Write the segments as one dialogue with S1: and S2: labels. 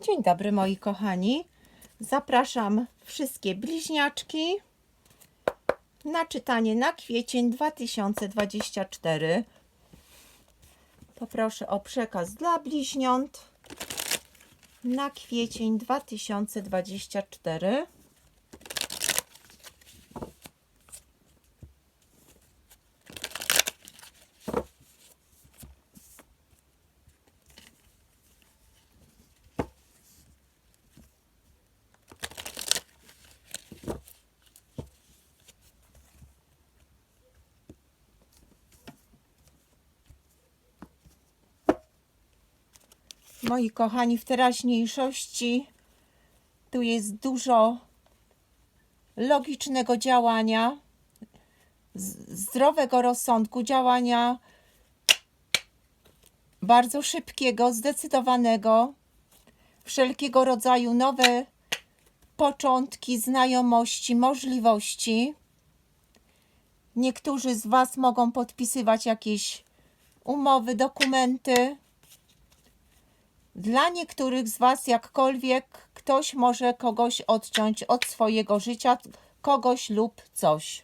S1: Dzień dobry moi kochani. Zapraszam wszystkie bliźniaczki na czytanie na kwiecień 2024. Poproszę o przekaz dla bliźniąt na kwiecień 2024. Moi kochani, w teraźniejszości tu jest dużo logicznego działania, zdrowego rozsądku, działania bardzo szybkiego, zdecydowanego, wszelkiego rodzaju nowe początki, znajomości, możliwości. Niektórzy z Was mogą podpisywać jakieś umowy, dokumenty. Dla niektórych z Was, jakkolwiek ktoś może kogoś odciąć od swojego życia, kogoś lub coś.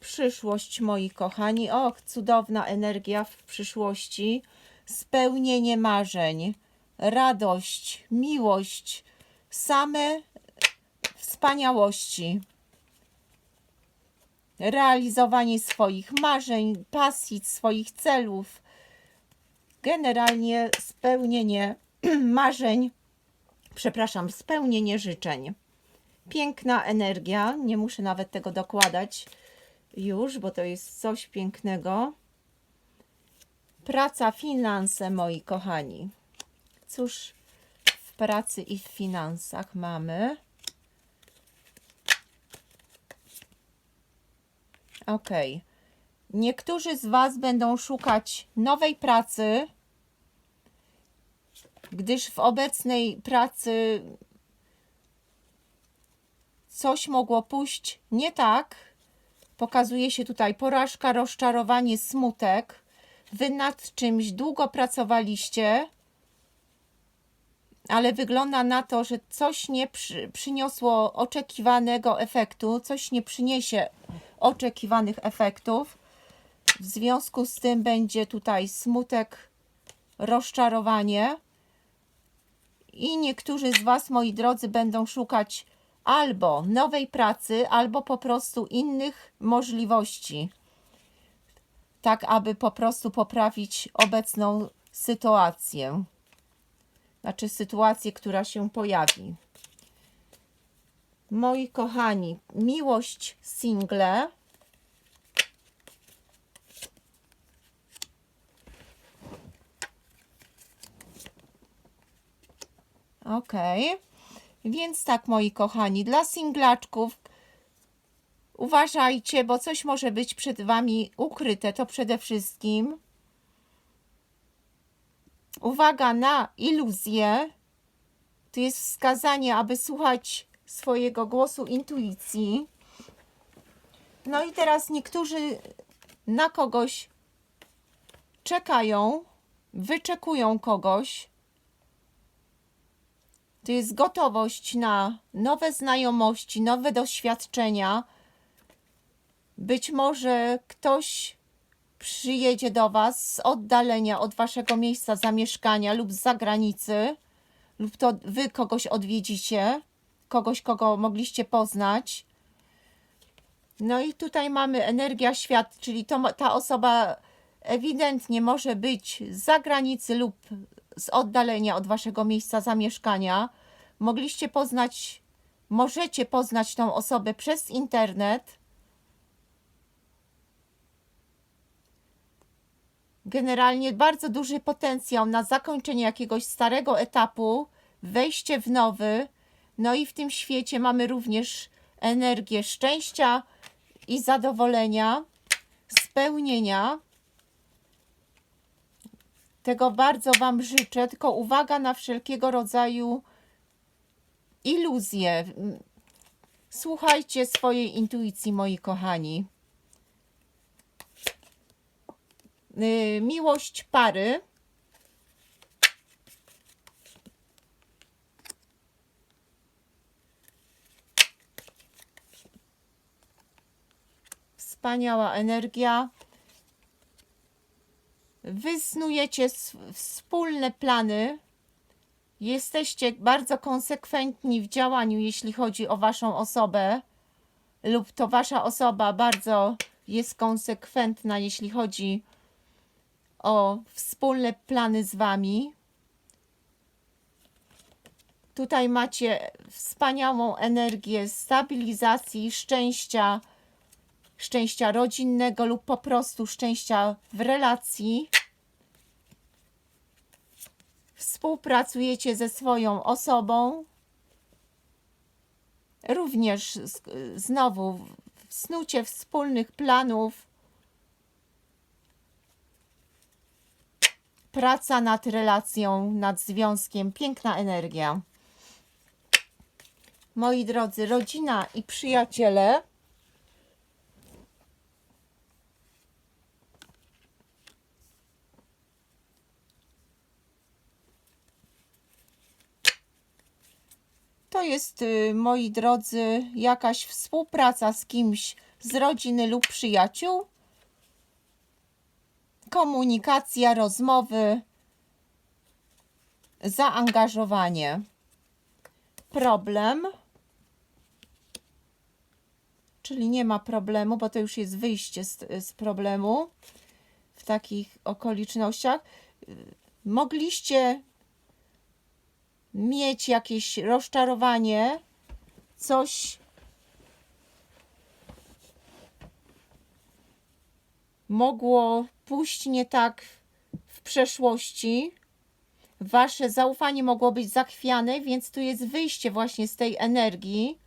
S1: Przyszłość, moi kochani. Och, cudowna energia w przyszłości. Spełnienie marzeń, radość, miłość, same wspaniałości. Realizowanie swoich marzeń, pasji, swoich celów generalnie spełnienie marzeń, przepraszam, spełnienie życzeń. Piękna energia, nie muszę nawet tego dokładać już, bo to jest coś pięknego. Praca, finanse, moi kochani. Cóż w pracy i w finansach mamy? Ok. Niektórzy z Was będą szukać nowej pracy, gdyż w obecnej pracy coś mogło pójść nie tak. Pokazuje się tutaj porażka, rozczarowanie, smutek. Wy nad czymś długo pracowaliście, ale wygląda na to, że coś nie przy, przyniosło oczekiwanego efektu, coś nie przyniesie oczekiwanych efektów. W związku z tym będzie tutaj smutek, rozczarowanie. I niektórzy z Was, moi drodzy, będą szukać albo nowej pracy, albo po prostu innych możliwości. Tak, aby po prostu poprawić obecną sytuację. Znaczy, sytuację, która się pojawi. Moi kochani, miłość single. Ok. Więc tak, moi kochani, dla singlaczków uważajcie, bo coś może być przed Wami ukryte. To przede wszystkim. Uwaga na iluzję. Tu jest wskazanie, aby słuchać swojego głosu intuicji. No i teraz niektórzy na kogoś czekają, wyczekują kogoś. To jest gotowość na nowe znajomości, nowe doświadczenia. Być może ktoś przyjedzie do Was z oddalenia od Waszego miejsca zamieszkania lub z zagranicy, lub to Wy kogoś odwiedzicie, kogoś, kogo mogliście poznać. No i tutaj mamy energia świat, czyli to, ta osoba ewidentnie może być z zagranicy lub z oddalenia od waszego miejsca zamieszkania. Mogliście poznać, możecie poznać tą osobę przez internet. Generalnie bardzo duży potencjał na zakończenie jakiegoś starego etapu, wejście w nowy. No i w tym świecie mamy również energię szczęścia i zadowolenia, spełnienia. Tego bardzo Wam życzę, tylko uwaga na wszelkiego rodzaju iluzje. Mm, Słuchajcie swojej intuicji, moi kochani. Y, miłość pary. Wspaniała energia. Wy snujecie wspólne plany Jesteście bardzo konsekwentni w działaniu, jeśli chodzi o Waszą osobę, lub to Wasza osoba bardzo jest konsekwentna, jeśli chodzi o wspólne plany z Wami. Tutaj macie wspaniałą energię stabilizacji, szczęścia, szczęścia rodzinnego lub po prostu szczęścia w relacji. Współpracujecie ze swoją osobą. Również znowu w snucie wspólnych planów. Praca nad relacją, nad związkiem, piękna energia. Moi drodzy, rodzina i przyjaciele. To jest, y, moi drodzy, jakaś współpraca z kimś z rodziny lub przyjaciół. Komunikacja, rozmowy, zaangażowanie. Problem, czyli nie ma problemu, bo to już jest wyjście z, z problemu w takich okolicznościach. Mogliście mieć jakieś rozczarowanie, coś mogło pójść nie tak w przeszłości. Wasze zaufanie mogło być zachwiane, więc tu jest wyjście właśnie z tej energii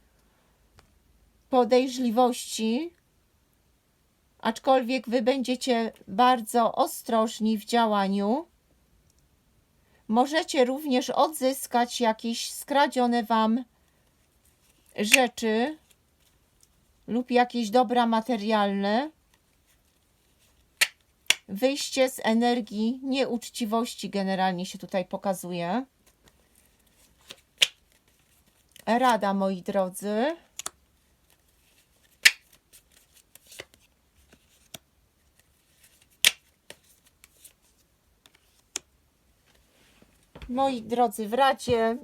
S1: podejrzliwości. Aczkolwiek wy będziecie bardzo ostrożni w działaniu. Możecie również odzyskać jakieś skradzione Wam rzeczy lub jakieś dobra materialne. Wyjście z energii nieuczciwości generalnie się tutaj pokazuje. Rada, moi drodzy. Moi drodzy, w Radzie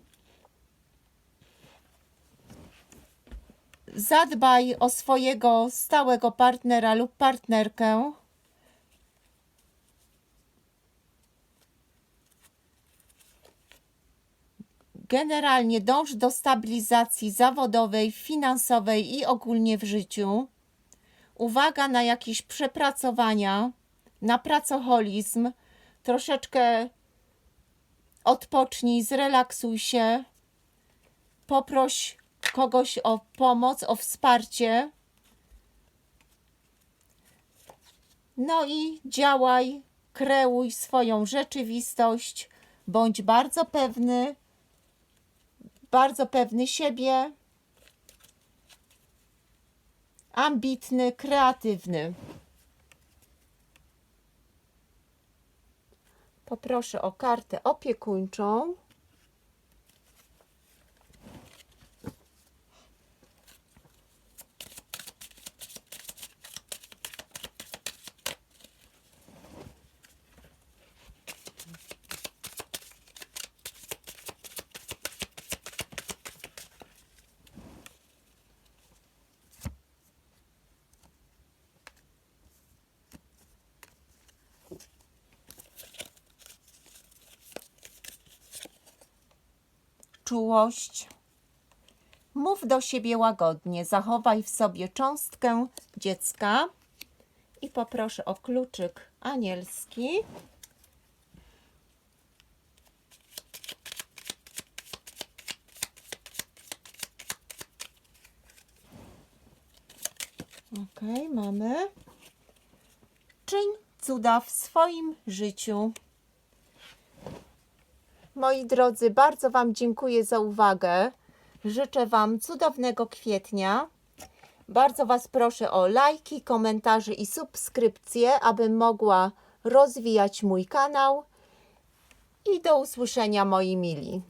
S1: zadbaj o swojego stałego partnera lub partnerkę. Generalnie dąż do stabilizacji zawodowej, finansowej i ogólnie w życiu. Uwaga na jakieś przepracowania, na pracoholizm, troszeczkę odpocznij, zrelaksuj się, poproś kogoś o pomoc, o wsparcie. No i działaj, kreuj swoją rzeczywistość, bądź bardzo pewny, bardzo pewny siebie, ambitny, kreatywny. Poproszę o kartę opiekuńczą. Czułość. Mów do siebie łagodnie, zachowaj w sobie cząstkę dziecka. I poproszę o kluczyk anielski. Ok, mamy. Czyń cuda w swoim życiu. Moi drodzy, bardzo Wam dziękuję za uwagę. Życzę Wam cudownego kwietnia. Bardzo Was proszę o lajki, komentarze i subskrypcje, abym mogła rozwijać mój kanał. I do usłyszenia, moi mili.